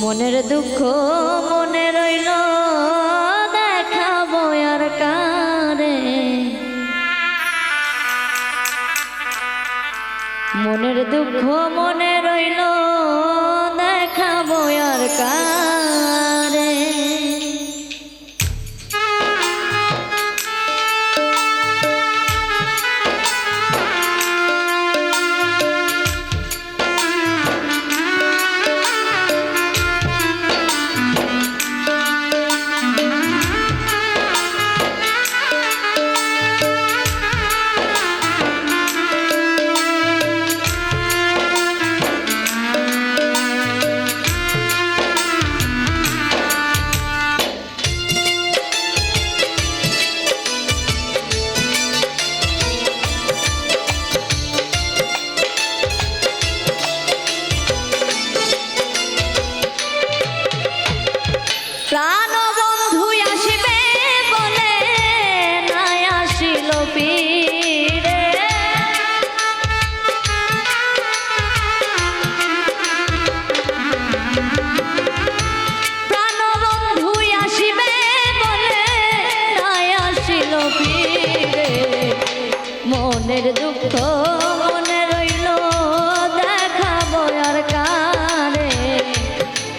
মনের দুঃখ মনে রইল দেখাবো আর কারে। মনের দুঃখ মনে রইল দেখাবো আর কারে। মনের দুঃখ মনে রইল দেখাবো আর কারে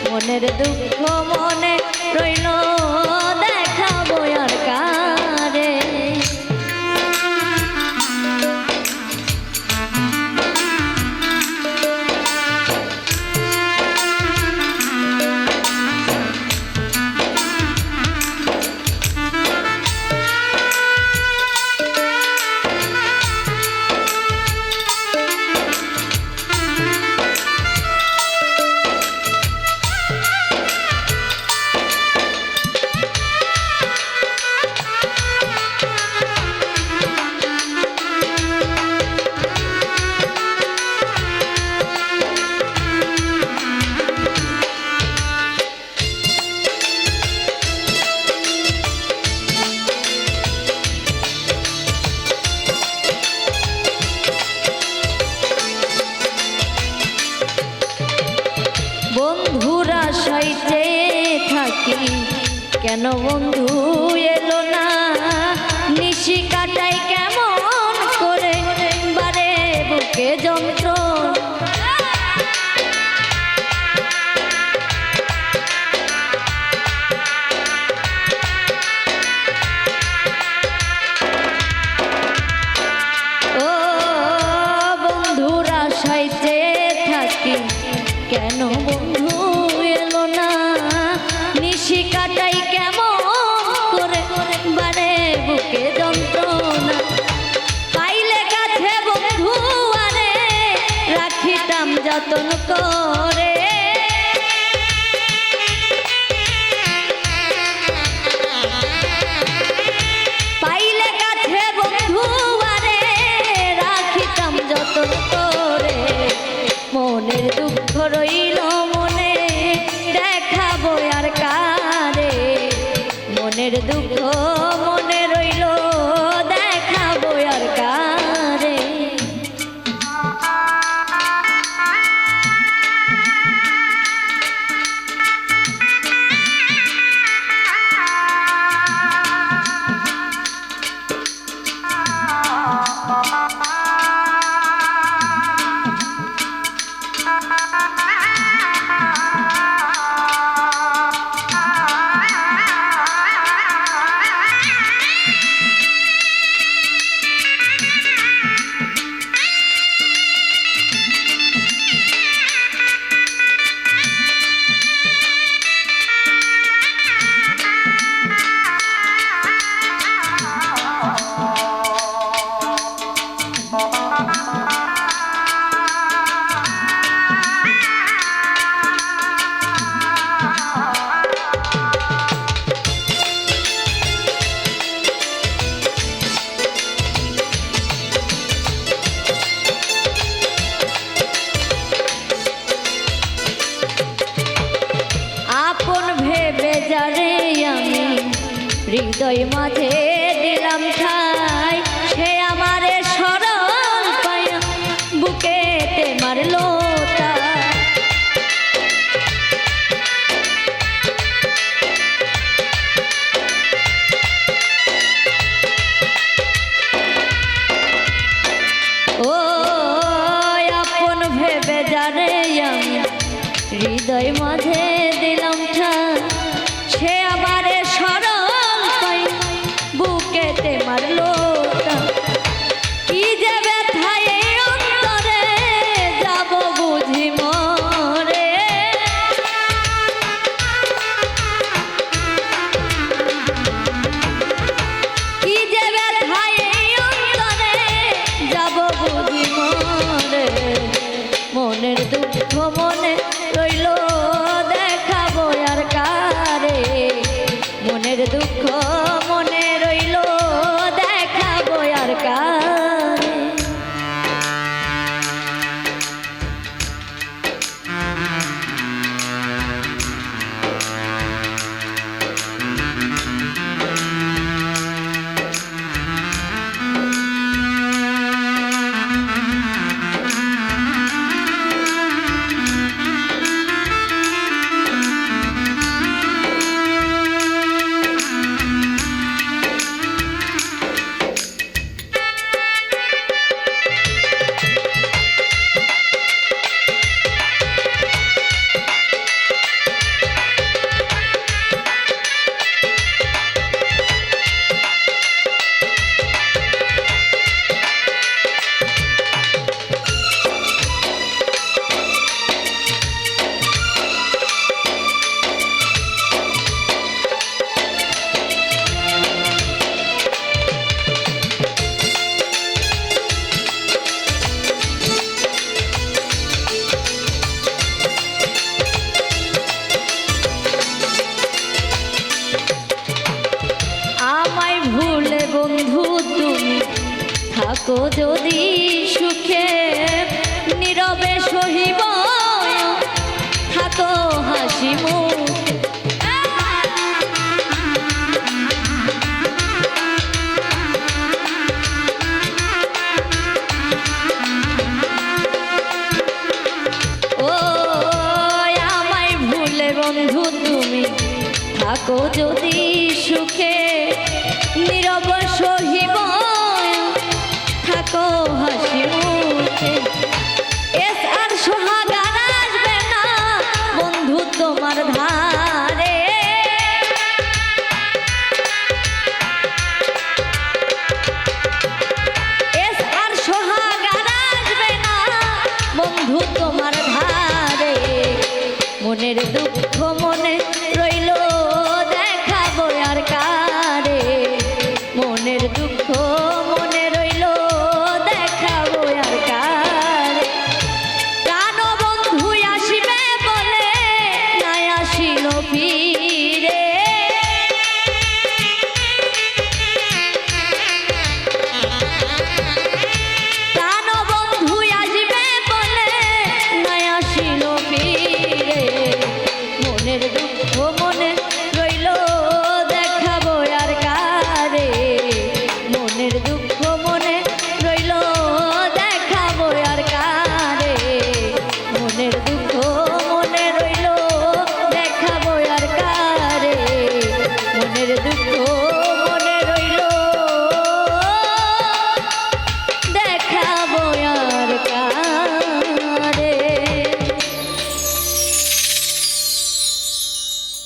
মনের দুঃখ বন্ধু? এলো না। নিশি কাটাই কেমন করে? বারে বুকে যন্ত্র কেন বন্ধু? যতন করে। হৃদয় মাঝে দিলাম ঠাই। সে আমারে সরল পায়া বুকেতে মারলো হৃদয় মাঝে দিলাম ঠাই। আজকো যদি সুখে নীরবে সহিব, থাকো হাসি মুখ। বন্ধু তুমি, থাকো যদি সুখে নীরব সহিব।